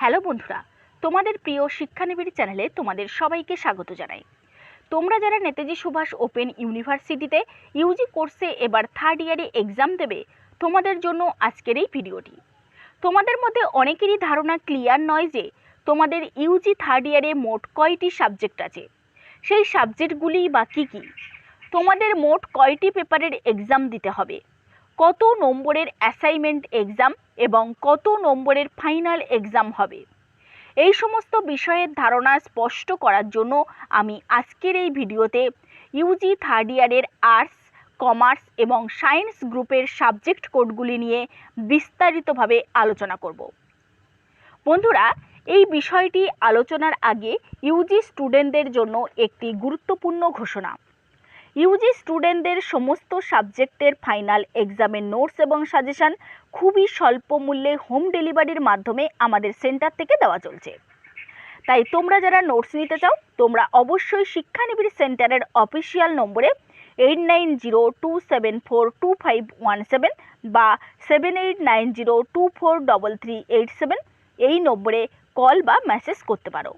Hello বন্ধুরা, তোমাদের প্রিয় শিক্ষানিবিড় চ্যানেলে তোমাদের সবাইকে স্বাগত জানাই। তোমরা যারা নেতাজি সুভাষ ওপেন ইউনিভার্সিটিতে ইউজি কোর্সে এবার থার্ড ইয়ারে এক্সাম দেবে, তোমাদের জন্য আজকের এই ভিডিওটি। তোমাদের মধ্যে অনেকেরই ধারণা ক্লিয়ার নয় যে তোমাদের ইউজি থার্ড ইয়ারে মোট কয়টি সাবজেক্ট আছে। সেই সাবজেক্টগুলি বা কী কী? তোমাদের মোট কয়টি পেপারের এক্সাম দিতে হবে? কত নম্বরের অ্যাসাইনমেন্ট এক্সাম এবং কত নম্বরের ফাইনাল এক্সাম হবে? এই সমস্ত বিষয়ের ধারণা স্পষ্ট করার জন্য আমি আজকের এই ভিডিওতে ইউজি থার্ড ইয়ারের আর্টস কমার্স এবং সায়েন্স গ্রুপের সাবজেক্ট কোডগুলি নিয়ে বিস্তারিতভাবে আলোচনা করব। বন্ধুরা, এই বিষয়টি আলোচনার আগে ইউজি স্টুডেন্টদের জন্য একটি গুরুত্বপূর্ণ ঘোষণা। ইউজি স্টুডেন্টদের সমস্ত সাবজেক্টের ফাইনাল এক্সামের নোটস এবং সাজেশন খুবই স্বল্প মূল্যে হোম ডেলিভারির মাধ্যমে আমাদের সেন্টার থেকে দেওয়া চলছে। তাই তোমরা যারা নোটস নিতে চাও, তোমরা অবশ্যই শিক্ষানিবিড় সেন্টারের অফিসিয়াল নম্বরে eight nine zero two seven four two five one seven বা seven eight nine zero two four double three eight seven এই নম্বরে কল বা মেসেজ করতে পারো।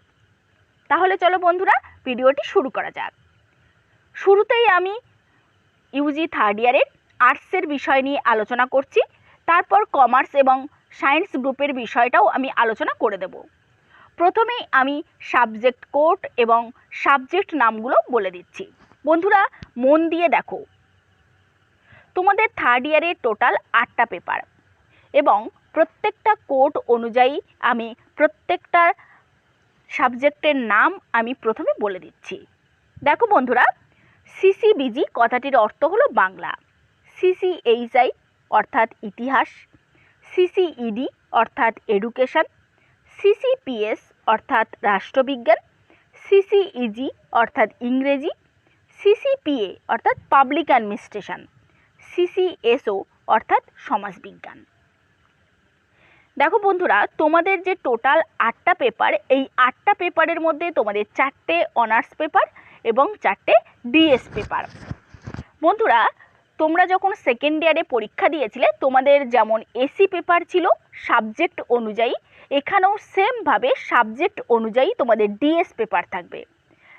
তাহলে চলো বন্ধুরা ভিডিওটি শুরু করা যাক। শুরুতেই আমি ইউজি থার্ড ইয়ারের আর্টসের বিষয় নিয়ে আলোচনা করছি, তারপর কমার্স এবং সায়েন্স গ্রুপের বিষয়টাও আমি আলোচনা করে দেব। প্রথমেই আমি সাবজেক্ট কোড এবং সাবজেক্ট নামগুলো বলে দিচ্ছি। বন্ধুরা, মন দিয়ে দেখো। তোমাদের থার্ড ইয়ারের টোটাল আটটা পেপার এবং প্রত্যেকটা কোড অনুযায়ী আমি প্রত্যেকটা সাবজেক্টের নাম আমি প্রথমে বলে দিচ্ছি। দেখো বন্ধুরা সিসিবিজি কথাটির অর্থ হলো বাংলা। সিসিএইচআই অর্থাৎ ইতিহাস। সিসিইডি অর্থাৎ এডুকেশন। সিসিপিএস অর্থাৎ রাষ্ট্রবিজ্ঞান। সিসিইজি অর্থাৎ ইংরেজি। সিসিপিএ অর্থাৎ পাবলিক অ্যাডমিনিস্ট্রেশন। সিসিএসও অর্থাৎ সমাজবিজ্ঞান। দেখো বন্ধুরা, তোমাদের যে টোটাল আটটা পেপার, এই আটটা পেপারের মধ্যে তোমাদের চারটে অনার্স পেপার এবং চারটে ডিএস পেপার বন্ধুরা, তোমরা যখন সেকেন্ড ইয়ারে পরীক্ষা দিয়েছিলে, তোমাদের যেমন এসি পেপার ছিল সাবজেক্ট অনুযায়ী, এখানেও সেমভাবে সাবজেক্ট অনুযায়ী তোমাদের ডিএস পেপার থাকবে।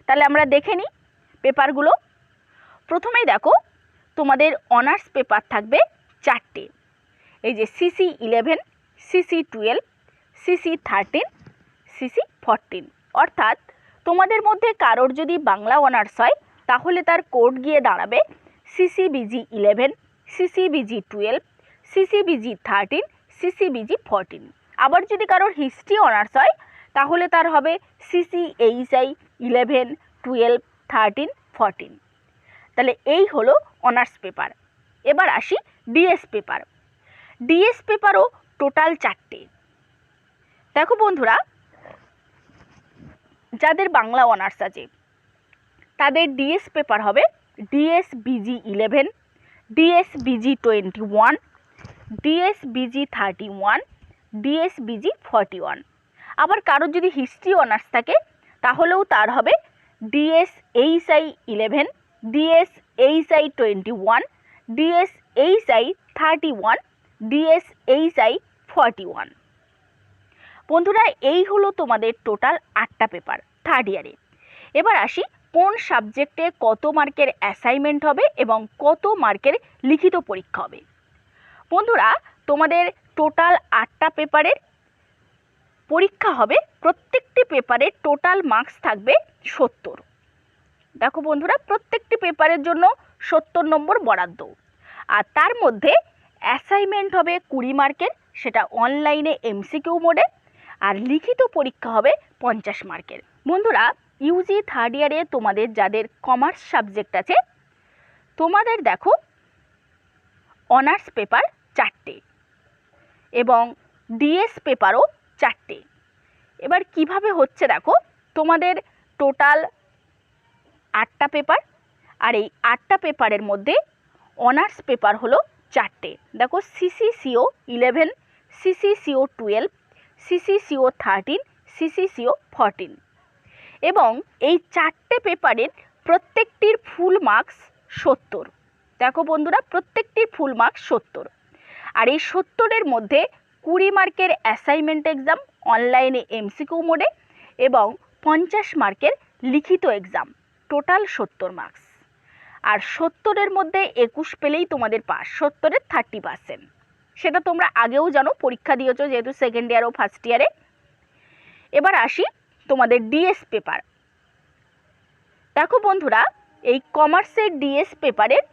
তাহলে আমরা দেখে নিই পেপারগুলো প্রথমেই দেখো, তোমাদের অনার্স পেপার থাকবে চারটে। এই যে CC eleven CC twelve CC thirteen CC fourteen অর্থাৎ তোমাদের মধ্যে কারোর যদি বাংলা অনার্স হয়, তাহলে তার কোড গিয়ে দাঁড়াবে CCBG eleven CCBG twelve CCBG thirteen CCBG fourteen আবার যদি কারোর হিস্ট্রি অনার্স হয়, তাহলে তার হবে CC HI eleven twelve thirteen fourteen তাহলে এই হলো অনার্স পেপার এবার আসি ডিএস পেপার ডিএস পেপারও টোটাল চারটে। দেখো বন্ধুরা যাদের বাংলা অনার্স আছে, তাদের ডিএস পেপার হবে DS BG eleven DS BG twenty one DS BG thirty one DS BG forty one আবার কারোর যদি হিস্ট্রি অনার্স থাকে, তাহলেও তার হবে DS HI eleven DS HI twenty one DS HI thirty one DS HI forty one বন্ধুরা, এই হলো তোমাদের টোটাল আটটা পেপার থার্ড ইয়ারে এবার আসি কোন সাবজেক্টে কত মার্কের অ্যাসাইনমেন্ট হবে এবং কত মার্কের লিখিত পরীক্ষা হবে। বন্ধুরা, তোমাদের টোটাল আটটা পেপারের পরীক্ষা হবে, প্রত্যেকটি পেপারে টোটাল মার্কস থাকবে সত্তর। দেখো বন্ধুরা, প্রত্যেকটি পেপারের জন্য সত্তর নম্বর বরাদ্দ। আর তার মধ্যে অ্যাসাইনমেন্ট হবে কুড়ি মার্কের সেটা অনলাইনে এমসিকিউ মোডে আর লিখিত পরীক্ষা হবে পঞ্চাশ মার্কের বন্ধুরা ইউজি থার্ড ইয়ারে তোমাদের যাদের কমার্স সাবজেক্ট আছে, তোমাদের দেখো অনার্স পেপার চারটে এবং ডিএস পেপারও চারটে। এবার কীভাবে হচ্ছে দেখো, তোমাদের টোটাল আটটা পেপার আর এই আটটা পেপারের মধ্যে অনার্স পেপার হলো চারটে। দেখো CCCO eleven CCCO twelve CCCO thirteen CCCO fourteen এবং এই চারটে পেপারের প্রত্যেকটির ফুল মার্কস সত্তর। দেখো বন্ধুরা, প্রত্যেকটির ফুল মার্কস সত্তর। আর এই সত্তরের মধ্যে কুড়ি মার্কের অ্যাসাইনমেন্ট এক্সাম অনলাইনে এমসিকিউ মোডে এবং পঞ্চাশ মার্কের লিখিত এক্সাম টোটাল সত্তর মার্কস আর সত্তরের মধ্যে একুশ পেলেই তোমাদের পাস সত্তরের থার্টি পার্সেন্ট সেটা তোমরা আগেও জানো, পরীক্ষা দিয়েছ যেহেতু সেকেন্ড ইয়ার ও ফার্স্ট ইয়ারে এবার আসি তোমাদের ডিএস পেপার দেখো বন্ধুরা, এই কমার্সের ডিএস পেপারের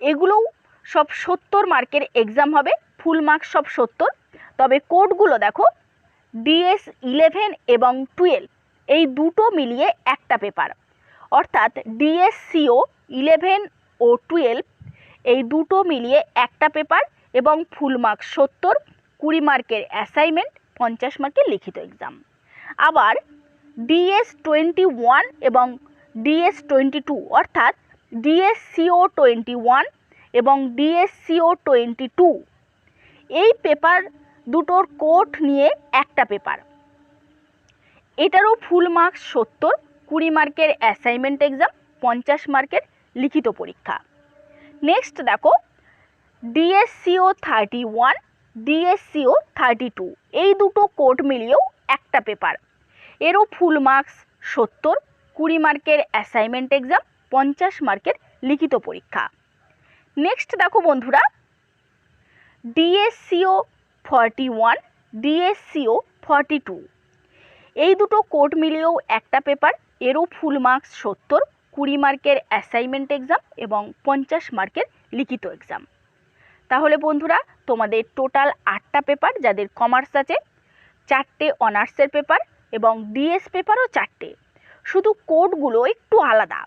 এগুলোও সব সত্তর মার্কের এক্সাম হবে ফুল মার্কস সব সত্তর। তবে কোডগুলো দেখো ডিএস ইলেভেন এবং টুয়েলভ এই দুটো মিলিয়ে একটা পেপার অর্থাৎ ডিএসসিও ইলেভেন ও টুয়েলভ এই দুটো মিলিয়ে একটা পেপার এবং ফুল মার্কস সত্তর, কুড়ি মার্কের অ্যাসাইনমেন্ট পঞ্চাশ মার্কের লিখিত এক্সাম আবার ডিএস টোয়েন্টি ওয়ান এবং ডিএস টোয়েন্টি টু অর্থাৎ ডিএসসিও টোয়েন্টি ওয়ান এবং ডিএসসিও টোয়েন্টি টু এই পেপার দুটোর কোট নিয়ে একটা পেপার এটারও ফুল মার্কস সত্তর, কুড়ি মার্কের অ্যাসাইনমেন্ট এক্সাম পঞ্চাশ মার্কের লিখিত পরীক্ষা। নেক্সট দেখো DSCO thirty one DSCO thirty two এই দুটো কোড মিলিয়েও একটা পেপার এরও ফুল মার্কস সত্তর, কুড়ি মার্কের অ্যাসাইনমেন্ট এক্সাম পঞ্চাশ মার্কের লিখিত পরীক্ষা। নেক্সট দেখো বন্ধুরা DSCO forty one DSCO forty two এই দুটো কোড মিলিয়েও একটা পেপার এরও ফুল মার্কস সত্তর, কুড়ি মার্কের অ্যাসাইনমেন্ট এক্সাম এবং পঞ্চাশ মার্কের লিখিত এক্সাম তাহলে বন্ধুরা, তোমাদের টোটাল আটটা পেপার যাদের কমার্স আছে, চারটে অনার্সের পেপার এবং ডিএস পেপারও চারটে। শুধু কোডগুলো একটু আলাদা।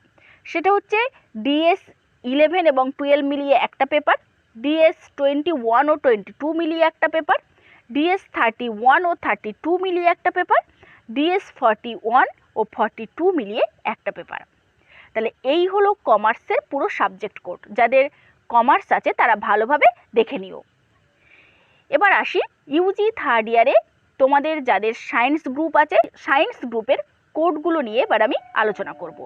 সেটা হচ্ছে ডিএস ইলেভেন এবং টুয়েলভ মিলিয়ে একটা পেপার ডিএস টোয়েন্টি ওয়ান ও টোয়েন্টি টু মিলিয়ে একটা পেপার ডিএস থার্টি ওয়ান ও থার্টি টু মিলিয়ে একটা পেপার ডিএস ফর্টি ওয়ান ও ফর্টি টু মিলিয়ে একটা পেপার তাহলে এই হলো কমার্সের পুরো সাবজেক্ট কোড যাদের কমার্স আছে তারা ভালোভাবে দেখে নিও। এবার আসি ইউজি থার্ড ইয়ারে তোমাদের যাদের সায়েন্স গ্রুপ আছে সায়েন্স গ্রুপের কোডগুলো নিয়ে এবার আমি আলোচনা করব।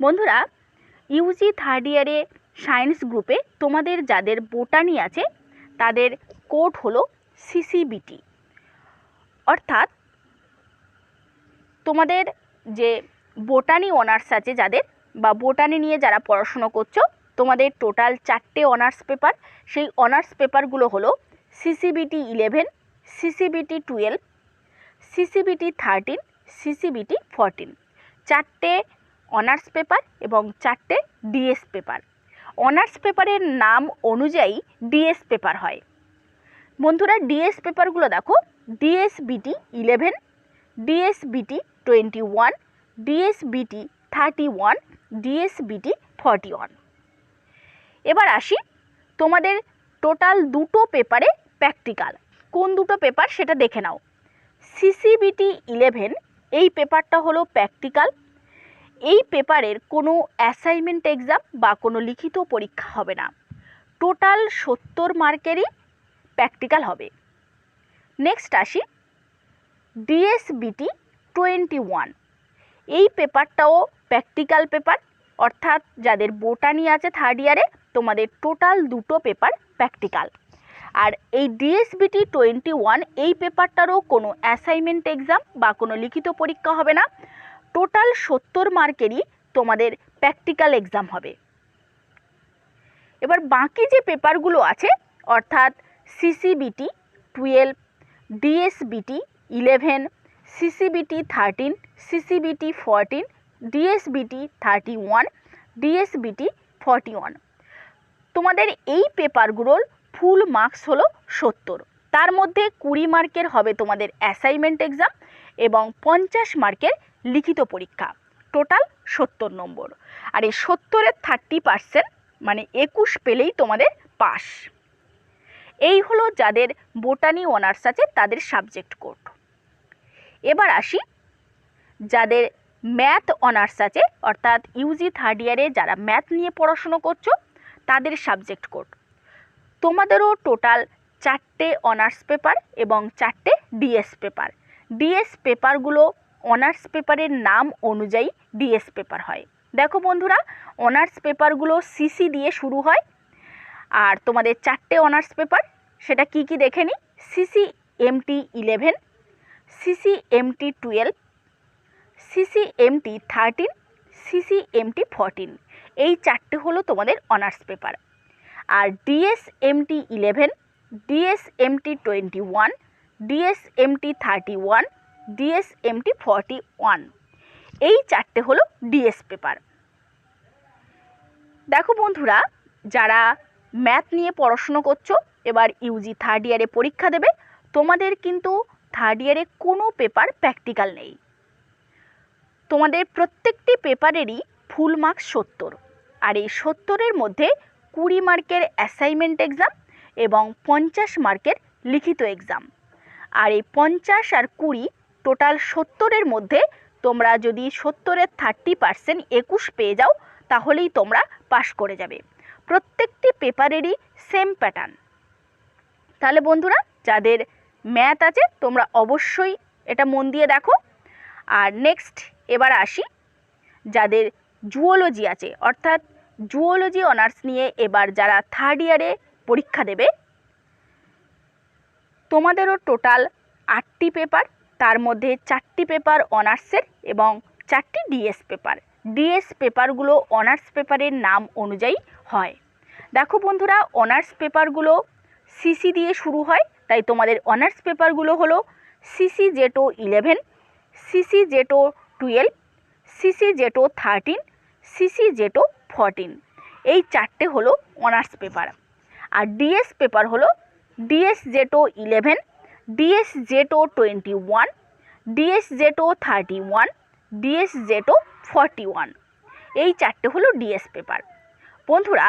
বন্ধুরা ইউজি থার্ড ইয়ারে সায়েন্স গ্রুপে তোমাদের যাদের বোটানি আছে, তাদের কোড হলো সিসিবিটি অর্থাৎ, তোমাদের যে বোটানি অনার্স আছে যাদের, বা বোটানি নিয়ে যারা পড়াশুনো করছ, তোমাদের টোটাল চারটে অনার্স পেপার সেই অনার্স পেপারগুলো হলো CCBT eleven, CCBT twelve, CCBT thirteen, CCBT fourteen. চারটে অনার্স পেপার এবং চারটে ডিএস পেপার। অনার্স পেপারের নাম অনুযায়ী ডিএস পেপার হয়। বন্ধুরা, ডিএস পেপারগুলো দেখো। DSBT eleven, DSBT twenty one, DSBT thirty one, DSBT forty one. এবার আসি তোমাদের টোটাল দুটো পেপারে প্র্যাকটিক্যাল। কোন দুটো পেপার সেটা দেখে নাও। সিসিবিটি ইলেভেন এই পেপারটা হলো প্র্যাকটিক্যাল। এই পেপারের কোনো অ্যাসাইনমেন্ট এক্সাম বা কোনো লিখিত পরীক্ষা হবে না। টোটাল সত্তর মার্কেরই প্র্যাকটিক্যাল হবে। নেক্সট আসি। ডিএসবিটি টোয়েন্টি ওয়ান এই পেপারটাও প্র্যাকটিক্যাল পেপার, অর্থাৎ যাদের বোটানি আছে থার্ড ইয়ারে তোমাদের টোটাল দুটো পেপার প্র্যাকটিক্যাল আর এই ডিএসবিটি টোয়েন্টি ওয়ান এই পেপারটারও কোনো অ্যাসাইনমেন্ট এক্সাম বা কোনো লিখিত পরীক্ষা হবে না। টোটাল সত্তর মার্কেরই তোমাদের প্র্যাকটিক্যাল এক্সাম হবে। এবার বাকি যে পেপারগুলো আছে, অর্থাৎ CCBT twelve DSBT eleven CCBT thirteen CCBT fourteen DSBT thirty one DSBT forty one তোমাদের এই পেপারগুলোর ফুল মার্কস হলো সত্তর। তার মধ্যে কুড়ি মার্কের হবে তোমাদের অ্যাসাইনমেন্ট এক্সাম এবং পঞ্চাশ মার্কের লিখিত পরীক্ষা। টোটাল সত্তর নম্বর। আর এই সত্তরের থার্টি পার্সেন্ট মানে একুশ পেলেই তোমাদের পাস এই হলো যাদের বোটানি অনার্স আছে তাদের সাবজেক্ট কোড এবার আসি যাদের ম্যাথ অনার্স আছে, অর্থাৎ ইউজি থার্ড ইয়ারে যারা ম্যাথ নিয়ে পড়াশুনো করছ তাদের সাবজেক্ট কোড তোমাদেরও টোটাল চারটে অনার্স পেপার এবং চারটে ডিএস পেপার ডিএস পেপারগুলো অনার্স পেপারের নাম অনুযায়ী ডিএস পেপার হয়। দেখো বন্ধুরা অনার্স পেপারগুলো সিসি দিয়ে শুরু হয়। আর তোমাদের চারটে অনার্স পেপার সেটা কি কি দেখে নিই CC MT eleven CC MT twelve CC MT thirteen CC MT fourteen এই চারটে হলো তোমাদের অনার্স পেপার আর DS MT eleven DS MT twenty one DS MT thirty one DS MT forty one এই চারটে হলো ডিএস পেপার দেখো বন্ধুরা, যারা ম্যাথ নিয়ে পড়াশুনো করছ, এবার ইউজি থার্ড ইয়ারে পরীক্ষা দেবে, তোমাদের কিন্তু থার্ড ইয়ারে কোনো পেপার প্র্যাকটিক্যাল নেই। তোমাদের প্রত্যেকটি পেপারেরই ফুল মার্কস সত্তর। আর এই সত্তরের মধ্যে কুড়ি মার্কের অ্যাসাইনমেন্ট এক্সাম এবং পঞ্চাশ মার্কের লিখিত এক্সাম আর এই পঞ্চাশ আর কুড়ি টোটাল সত্তরের মধ্যে তোমরা যদি সত্তরের থার্টি পার্সেন্ট একুশ পেয়ে যাও, তাহলেই তোমরা পাশ করে যাবে। প্রত্যেকটি পেপারেরই সেম প্যাটার্ন তাহলে বন্ধুরা, যাদের ম্যাথ আছে, তোমরা অবশ্যই এটা মন দিয়ে দেখো। আর নেক্সট এবার আসি, যাদের জুওলজি আছে, অর্থাৎ জুওলজি অনার্স নিয়ে এবার যারা থার্ড ইয়ারে পরীক্ষা দেবে, তোমাদেরও টোটাল আটটি পেপার তার মধ্যে চারটি পেপার অনার্সের এবং চারটি ডিএস পেপার ডিএস পেপারগুলো অনার্স পেপারের নাম অনুযায়ী হয়। দেখো বন্ধুরা অনার্স পেপারগুলো সিসি দিয়ে শুরু হয়, তাই তোমাদের অনার্স পেপারগুলো হলো CC ZO eleven CC ZO twelve CC ZO thirteen CC ZO fourteen এই চারটে হলো অনার্স পেপার আর ডিএস পেপার হলো DS ZO eleven DS ZO twenty one DS ZO thirty one DS ZO forty one এই চারটে হলো DS paper বন্ধুরা,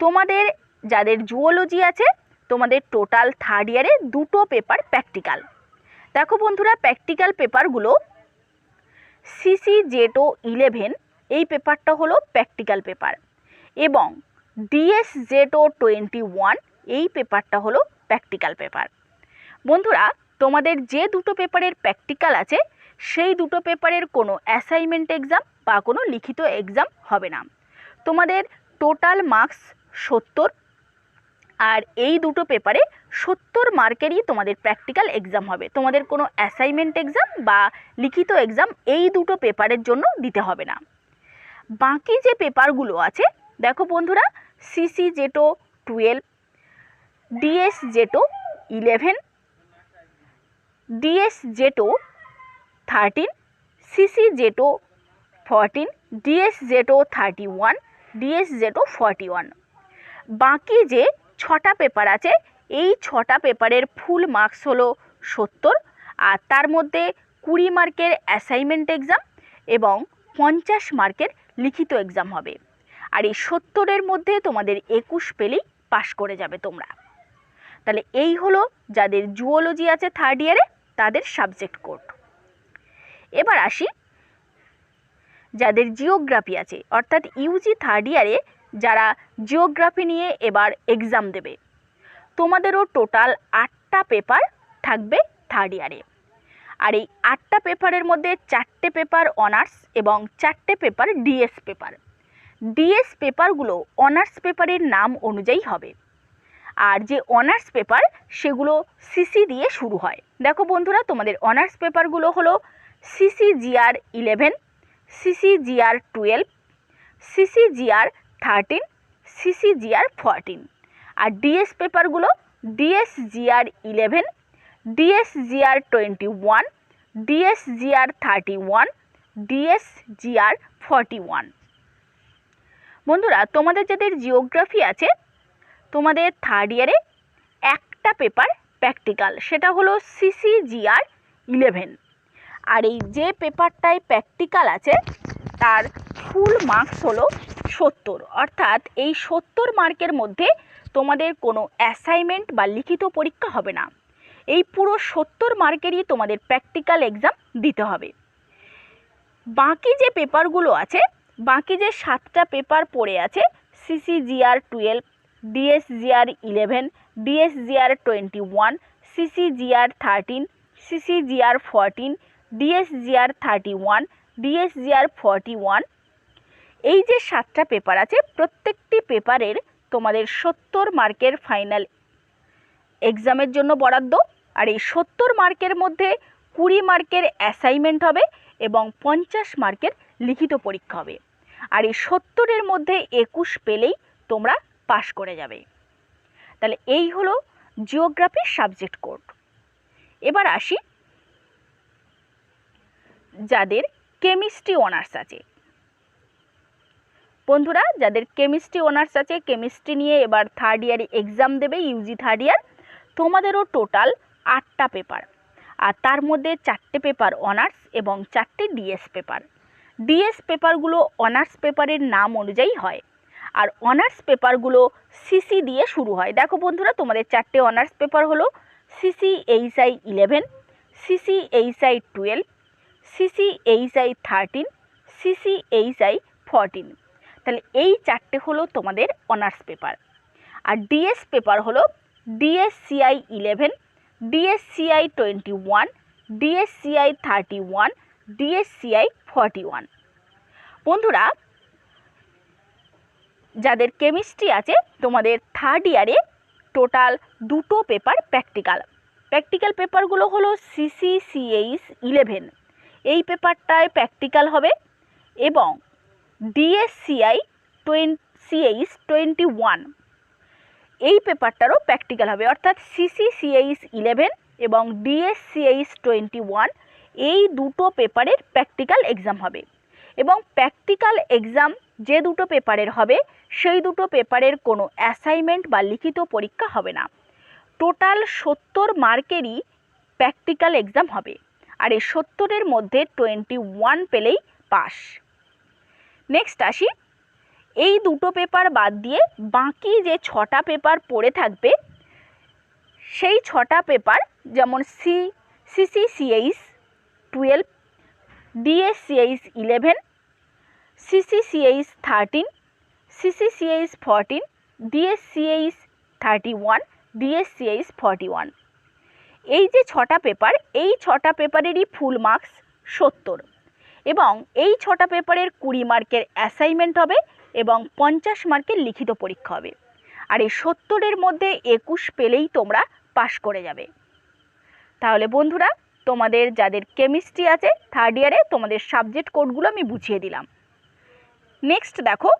তোমাদের যাদের জুওলজি আছে, তোমাদের টোটাল থার্ড ইয়ারে দুটো পেপার প্র্যাকটিক্যাল দেখো বন্ধুরা প্র্যাকটিক্যাল পেপারগুলো সিসি জেটো ইলেভেন এই পেপারটা হলো প্র্যাকটিক্যাল পেপার। এবং ডিএস জেটো টোয়েন্টি ওয়ান এই পেপারটা হলো প্র্যাকটিক্যাল পেপার। বন্ধুরা, তোমাদের যে দুটো পেপারের প্র্যাকটিক্যাল আছে, সেই দুটো পেপারের কোনো অ্যাসাইনমেন্ট এক্সাম বা কোনো লিখিত এক্সাম হবে না। তোমাদের টোটাল মার্কস সত্তর, আর এই দুটো পেপারে সত্তর মার্কেরই তোমাদের প্র্যাকটিক্যাল এক্সাম হবে। তোমাদের কোনো অ্যাসাইনমেন্ট এক্সাম বা লিখিত এক্সাম এই দুটো পেপারের জন্য দিতে হবে না। বাকি যে পেপারগুলো আছে, দেখো বন্ধুরা CC ZO twelve DS ZO eleven DS ZO thirteen CC ZO fourteen DS ZO thirty one DS ZO forty one বাকি যে ছটা পেপার আছে, এই ছটা পেপারের ফুল মার্কস হলো সত্তর, আর তার মধ্যে কুড়ি মার্কের অ্যাসাইনমেন্ট এক্সাম এবং পঞ্চাশ মার্কের লিখিত এক্সাম হবে। আর এই সত্তরের মধ্যে তোমাদের একুশ পেলেই পাশ করে যাবে তোমরা। তাহলে এই হলো যাদের জুওলজি আছে থার্ড ইয়ারে তাদের সাবজেক্ট কোড এবার আসি, যাদের জিওগ্রাফি আছে, অর্থাৎ ইউজি থার্ড ইয়ারে যারা জিওগ্রাফি নিয়ে এবার এক্সাম দেবে। তোমাদেরও টোটাল আটটা পেপার থাকবে থার্ড ইয়ারে আর এই আটটা পেপারের মধ্যে চারটে পেপার অনার্স এবং চারটে পেপার ডিএস পেপার। ডিএস পেপারগুলো অনার্স পেপারের নাম অনুযায়ী হবে। আর যে অনার্স পেপার, সেগুলো সিসি দিয়ে শুরু হয়। দেখো বন্ধুরা, তোমাদের অনার্স পেপারগুলো হলো CC GR eleven CC GR twelve CC GR thirteen CC GR fourteen. আর ডিএস পেপারগুলো DS GR eleven DS GR twenty one DS GR thirty one DS GR forty one বন্ধুরা, তোমাদের যাদের জিওগ্রাফি আছে, তোমাদের থার্ড ইয়ারে একটা পেপার প্র্যাকটিক্যাল সেটা হলো সিসি জিআর ইলেভেন আর এই যে পেপারটায় প্র্যাকটিক্যাল আছে, তার ফুল মার্কস হলো সত্তর। অর্থাৎ এই সত্তর মার্কের মধ্যে তোমাদের কোনো অ্যাসাইনমেন্ট বা লিখিত পরীক্ষা হবে না। এই পুরো সত্তর মার্কেরই তোমাদের প্র্যাকটিক্যাল এক্সাম দিতে হবে। বাকি যে পেপারগুলো আছে, বাকি যে সাতটা পেপার পড়ে আছে CCGR twelve DSGR eleven DSGR twenty one CCGR thirteen CCGR fourteen DSGR thirty one DSGR forty one এই যে সাতটা পেপার আছে, প্রত্যেকটি পেপারের তোমাদের সত্তর মার্কের ফাইনাল এক্সামের জন্য বরাদ্দ। আর এই সত্তর মার্কের মধ্যে কুড়ি মার্কের অ্যাসাইনমেন্ট হবে এবং পঞ্চাশ মার্কের লিখিত পরীক্ষা হবে। আর এই সত্তরের মধ্যে একুশ পেলেই তোমরা পাশ করে যাবে। তাহলে এই হলো জিওগ্রাফির সাবজেক্ট কোড এবার আসি যাদের কেমিস্ট্রি অনার্স আছে। বন্ধুরা, যাদের কেমিস্ট্রি অনার্স আছে কেমিস্ট্রি নিয়ে এবার থার্ড ইয়ারে এক্সাম দেবে ইউজি থার্ড ইয়ার তোমাদেরও টোটাল আটটা পেপার। আর তার মধ্যে চারটে পেপার অনার্স এবং চারটে ডিএস পেপার। ডিএস পেপারগুলো অনার্স পেপারের নাম অনুযায়ী হয়। আর অনার্স পেপারগুলো সিসি দিয়ে শুরু হয়। দেখো বন্ধুরা, তোমাদের চারটে অনার্স পেপার হলো CC HI eleven CC HI twelve CC HI thirteen CC HI fourteen তাহলে এই চারটে হলো তোমাদের অনার্স পেপার। আর ডিএস পেপার হলো DSCI eleven DSCI twenty one DSCI thirty one DSCI forty one বন্ধুরা, যাদের কেমিস্ট্রি আছে, তোমাদের থার্ড ইয়ারে টোটাল দুটো পেপার প্র্যাকটিক্যাল প্র্যাকটিক্যাল পেপারগুলো হলো সিসি সিএইচ ইলেভেন এই পেপারটায় প্র্যাকটিক্যাল হবে এবং DSCI twenty CH twenty one এই পেপারটারও প্র্যাকটিক্যাল হবে। অর্থাৎ সিসি সিএইচ ইলেভেন এবং ডিএসসিএইচ টোয়েন্টি ওয়ান এই দুটো পেপারের প্র্যাকটিক্যাল এক্সাম হবে। এবং প্র্যাকটিক্যাল এক্সাম যে দুটো পেপারের হবে, সেই দুটো পেপারের কোনো অ্যাসাইনমেন্ট বা লিখিত পরীক্ষা হবে না। টোটাল সত্তর মার্কেরই প্র্যাকটিক্যাল এক্সাম হবে। আর এই সত্তরের মধ্যে টোয়েন্টি ওয়ান পেলেই পাস নেক্সট আসি। এই দুটো পেপার বাদ দিয়ে বাকি যে ছটা পেপার পড়ে থাকবে, সেই ছটা পেপার যেমন C CCCH twelve DSCH eleven CCCH thirteen CCCH fourteen DSCH thirty one DSCH forty one এই যে ছটা পেপার এই ছটা পেপারেরই ফুল মার্কস সত্তর। এবং এই ছটা পেপারের কুড়ি মার্কের অ্যাসাইনমেন্ট হবে এবং পঞ্চাশ মার্কের লিখিত পরীক্ষা হবে। আর এই সত্তরের মধ্যে একুশ পেলেই তোমরা পাশ করে যাবে। তাহলে বন্ধুরা, তোমাদের যাদের কেমিস্ট্রি আছে থার্ড ইয়ারে তোমাদের সাবজেক্ট কোডগুলো আমি বুঝিয়ে দিলাম। নেক্সট দেখো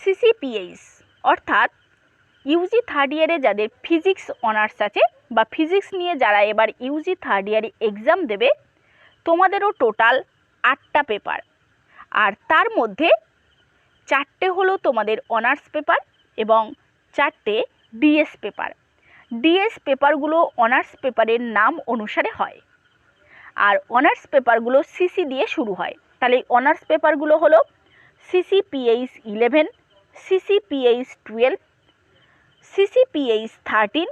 সিসিপিএইচ অর্থাৎ ইউজি থার্ড ইয়ারে যাদের ফিজিক্স অনার্স আছে বা ফিজিক্স নিয়ে যারা এবার ইউজি থার্ড ইয়ারে এক্সাম দেবে, তোমাদেরও টোটাল আটটা পেপার আর তার মধ্যে চারটে হলো তোমাদের অনার্স পেপার এবং চারটে ডিএস পেপার ডিএস পেপারগুলো অনার্স পেপারের নাম অনুসারে হয়। আর অনার্স পেপারগুলো সিসি দিয়ে শুরু হয়। তাহলে অনার্স পেপারগুলো হলো CCPH eleven CCPH twelve CCPH thirteen,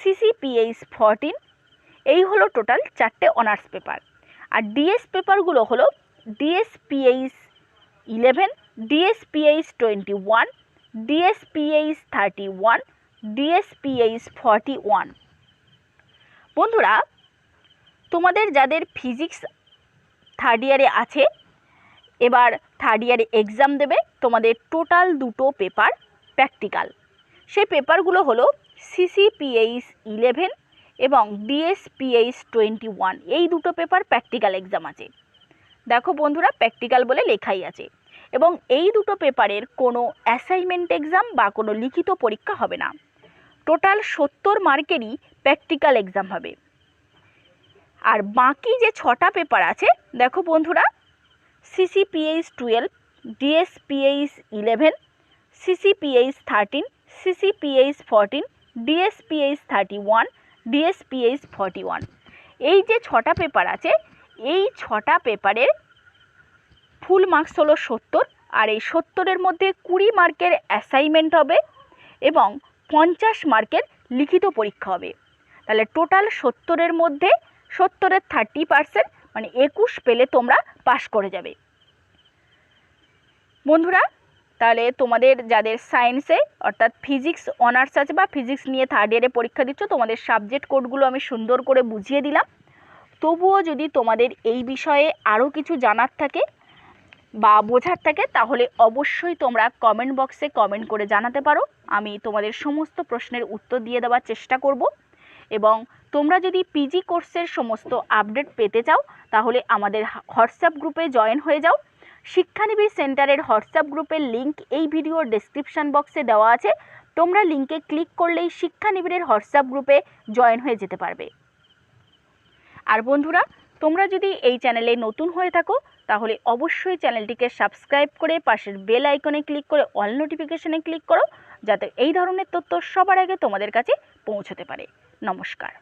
CCPH fourteen, এই হলো টোটাল চারটে অনার্স পেপার। আর ডিএস পেপারগুলো হলো DSPH eleven, DSPH twenty one, DSPH thirty one, DSPH forty one. বন্ধুরা, তোমাদের যাদের ফিজিক্স থার্ড ইয়ারে আছে, এবার থার্ড ইয়ারে এক্সাম দেবে, তোমাদের টোটাল দুটো পেপার প্র্যাকটিক্যাল। সেই পেপারগুলো হলো সিসিপিএইচ ইলেভেন এবং ডিএসপিএইচ টোয়েন্টি ওয়ান এই দুটো পেপার প্র্যাকটিক্যাল এক্সাম আছে। দেখো বন্ধুরা প্র্যাকটিক্যাল বলে লেখাই আছে। এবং এই দুটো পেপারের কোনো অ্যাসাইনমেন্ট এক্সাম বা কোনো লিখিত পরীক্ষা হবে না। টোটাল সত্তর মার্কেরই প্র্যাকটিক্যাল এক্সাম হবে। আর বাকি যে ছটা পেপার আছে, দেখো বন্ধুরা CCPH twelve DSPH eleven CCPH thirteen CCPH fourteen DSPH thirty one DSPH forty one এই যে ছটা পেপার আছে, এই ছটা পেপারের ফুল মার্কস হলো সত্তর, আর এই সত্তরের মধ্যে কুড়ি মার্কের অ্যাসাইনমেন্ট হবে এবং পঞ্চাশ মার্কের লিখিত পরীক্ষা হবে। তাহলে টোটাল সত্তরের মধ্যে, সত্তরের থার্টি পার্সেন্ট মানে একুশ পেলে তোমরা পাশ করে যাবে। বন্ধুরা তাহলে তোমাদের যাদের সায়েন্সে অর্থাৎ ফিজিক্স অনার্স আছে বা ফিজিক্স নিয়ে থার্ড ইয়ারে পরীক্ষা দিচ্ছ, তোমাদের সাবজেক্ট কোডগুলো আমি সুন্দর করে বুঝিয়ে দিলাম। তবুও যদি তোমাদের এই বিষয়ে আরও কিছু জানার থাকে বা বোঝার থাকে, তাহলে অবশ্যই তোমরা কমেন্ট বক্সে কমেন্ট করে জানাতে পারো। আমি তোমাদের সমস্ত প্রশ্নের উত্তর দিয়ে দেওয়ার চেষ্টা করব। এবং তোমরা যদি পিজি কোর্সের সমস্ত আপডেট পেতে চাও, তাহলে আমাদের হোয়াটসঅ্যাপ গ্রুপে জয়েন হয়ে যাও। শিক্ষানিবিড় সেন্টারের হোয়াটসঅ্যাপ গ্রুপের লিংক এই ভিডিওর ডেসক্রিপশন বক্সে দেওয়া আছে। তোমরা লিঙ্কে ক্লিক করলেই শিক্ষানিবিড়ের হোয়াটসঅ্যাপ গ্রুপে জয়েন হয়ে যেতে পারবে। আর বন্ধুরা, তোমরা যদি এই চ্যানেলে নতুন হয়ে থাকো, তাহলে অবশ্যই চ্যানেলটিকে সাবস্ক্রাইব করে পাশের বেল আইকনে ক্লিক করে অল নোটিফিকেশনে ক্লিক করো, যাতে এই ধরনের তথ্য সবার আগে তোমাদের কাছে পৌঁছতে পারে। নমস্কার।